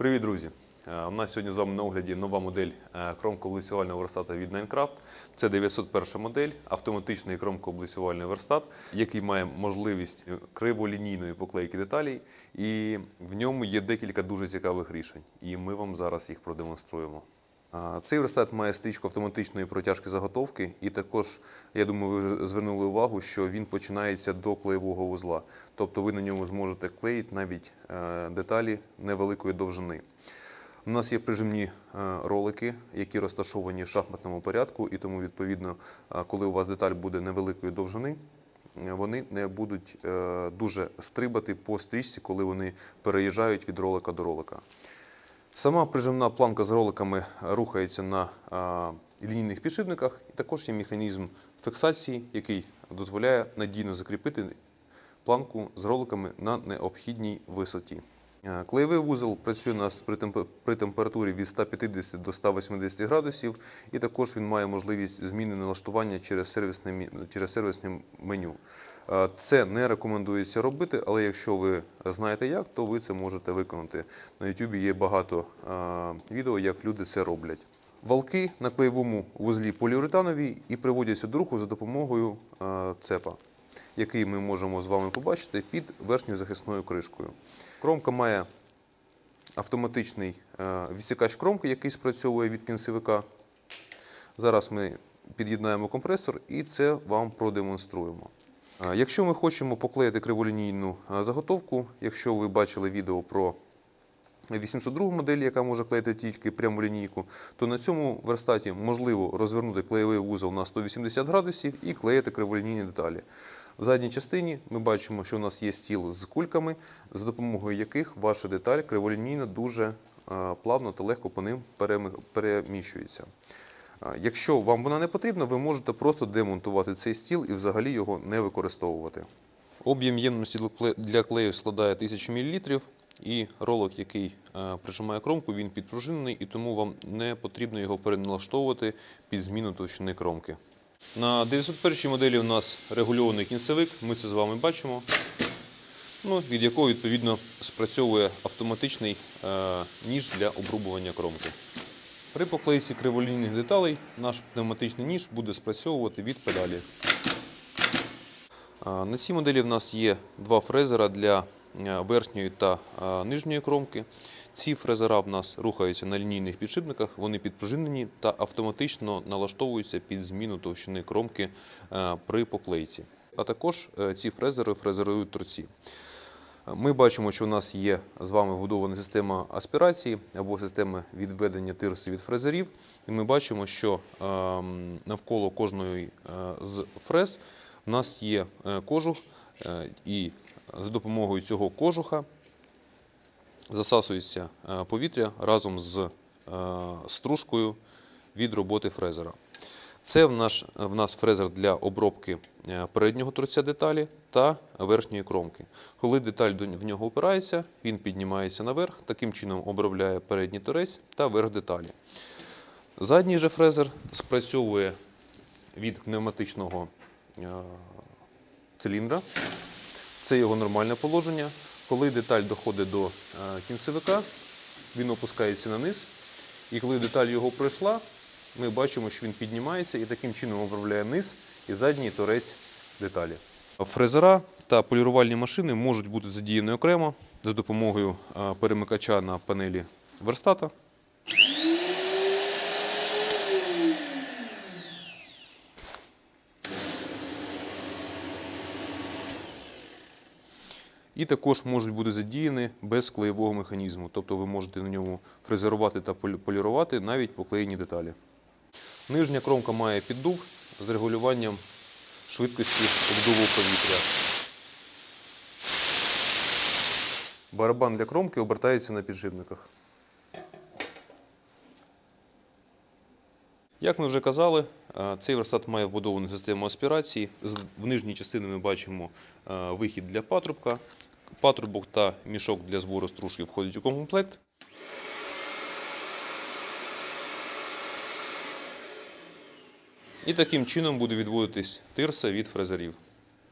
Привіт, друзі! Е, У нас сьогодні з вами на огляді нова модель е, кромкооблицювального верстата від Ninecraft. Це 901 модель, автоматичний кромкооблицювальний верстат, який має можливість е, криволінійної поклейки деталей, і в ньому є декілька дуже цікавих рішень. І ми вам зараз їх продемонструємо. Цей верстат має стрічку автоматичної протяжки заготовки, і також, я думаю, ви вже звернули увагу, що він починається до клеєвого вузла. Тобто ви на ньому зможете клеїти навіть е, деталі невеликої довжини. У нас є прижимні е, ролики, які розташовані в шахматному порядку, і тому, відповідно, е, коли у вас деталь буде невеликої довжини, вони не будуть дуже стрибати по стрічці, коли вони переїжджають від ролика до ролика. Сама прижимна планка з роликами рухається на лінійних підшипниках, і також є механізм фіксації, який дозволяє надійно закріпити планку з роликами на необхідній висоті. Е, Клеєвий вузол працює при, температурі від 150 до 180 градусів, і також він має можливість зміни налаштування через сервісне меню. Е, Це не рекомендується робити, але якщо ви знаєте як, то ви це можете виконати. На YouTube є багато е, відео, як люди це роблять. Валки на клеєвому вузлі поліуретанові і приводяться до руху за допомогою е, цепа, який ми можемо з вами побачити під верхньою захисною кришкою. Кромка має автоматичний відсікач кромки, який спрацьовує від кінцевика. Зараз ми під'єднаємо компресор і це вам продемонструємо. Якщо ми хочемо поклеїти криволінійну заготовку, якщо ви бачили відео про 802 модель, яка може клеїти тільки пряму лінійку, то на цьому верстаті можливо розвернути клеєвий вузол на 180 градусів і клеїти криволінійні деталі. В задній частині ми бачимо, що у нас є стіл з кульками, за допомогою яких ваша деталь криволінійна дуже плавно та легко по ним переміщується. Якщо вам вона не потрібна, ви можете просто демонтувати цей стіл і взагалі його не використовувати. Об'єм ємності для клею складає 1000 мл, і ролик, який е, прижимає кромку, він підпружинений, і тому вам не потрібно його переналаштовувати під зміну товщини кромки. На 901 моделі у нас регульований кінцевик, ми це з вами бачимо, ну, від якого відповідно спрацьовує автоматичний е, ніж для обрубування кромки. При поклейці криволінійних деталей наш пневматичний ніж буде спрацьовувати від педалі. На цій моделі в нас є два фрезера для е, верхньої та е, нижньої кромки. Ці фрезера в нас рухаються на лінійних підшипниках, вони підпружинені та автоматично налаштовуються під зміну товщини кромки е, при поклейці. А також ці фрезери фрезерують торці. Ми бачимо, що у нас є з вами вбудована система аспірації або система відведення тирси від фрезерів. І ми бачимо, що ем, навколо кожної е, з фрез у нас є е, кожух, е, і за допомогою цього кожуха засасується повітря разом з стружкою від роботи фрезера. Це в, наш, в нас фрезер для обробки е, переднього торця деталі та верхньої кромки. Коли деталь в нього опирається, він піднімається наверх, таким чином обробляє передній торець та верх деталі. Задній же фрезер спрацьовує від пневматичного е, циліндра. Це його нормальне положення. Коли деталь доходить до е, кінцевика, він опускається на низ. І коли деталь його пройшла, ми бачимо, що він піднімається і таким чином обробляє низ і задній торець деталі. Фрезера та полірувальні машини можуть бути задіяні окремо за допомогою перемикача на панелі верстата. І також можуть бути задіяні без клеєвого механізму. Тобто ви можете на ньому фрезерувати та полі- полірувати навіть поклеєні деталі. Нижня кромка має піддув з регулюванням швидкості обдуву повітря. Барабан для кромки обертається на підшипниках. Як ми вже казали, е, цей верстат має вбудовану систему аспірації. В нижній частині ми бачимо е, вихід для патрубка. Патрубок та мішок для збору стружки входять у комплект. І таким чином буде відводитись тирса від фрезерів.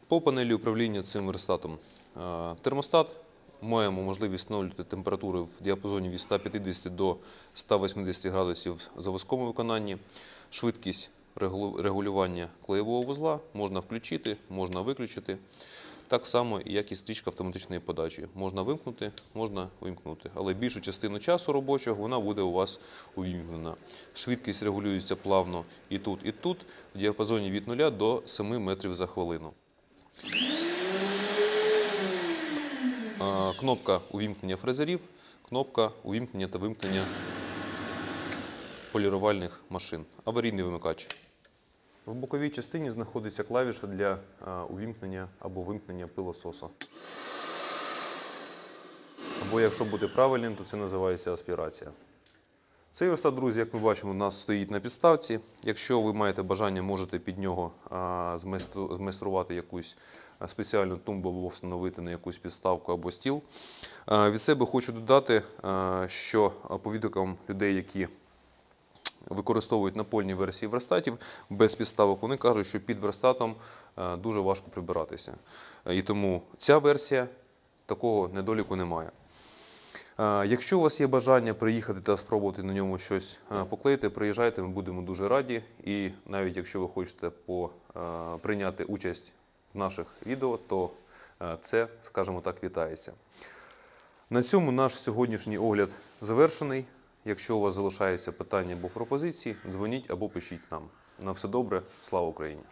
По панелі управління цим верстатом е, термостат маємо можливість встановлювати температури в діапазоні від 150 до 180 градусів в заводському виконанні. Швидкість регулювання клеєвого вузла можна включити, можна виключити. Так само, як і стрічка автоматичної подачі. Можна вимкнути, можна вимкнути. Але більшу частину часу робочого вона буде у вас увімкнена. Швидкість регулюється плавно і тут, і тут, в діапазоні від 0 до 7 метрів за хвилину. Кнопка увімкнення фрезерів, кнопка увімкнення та вимкнення полірувальних машин. Аварійний вимикач. В боковій частині знаходиться клавіша для увімкнення або вимкнення пилососа. Або, якщо бути правильним, то це називається аспірація. Цей верстат, друзі, як ми бачимо, у нас стоїть на підставці. Якщо ви маєте бажання, можете під нього змайструвати якусь спеціальну тумбу або встановити на якусь підставку або стіл. Від себе хочу додати, що по відгукам людей, які використовують напольні версії верстатів без підставок, вони кажуть, що під верстатом е, дуже важко прибиратися. Е, І тому ця версія такого недоліку не має. Е, Якщо у вас є бажання приїхати та спробувати на ньому щось поклеїти, приїжджайте, ми будемо дуже раді. І навіть якщо ви хочете по, прийняти участь в наших відео, то це, скажімо так, вітається. На цьому наш сьогоднішній огляд завершений. Якщо у вас залишаються питання або пропозиції, дзвоніть або пишіть нам. На все добре, слава Україні!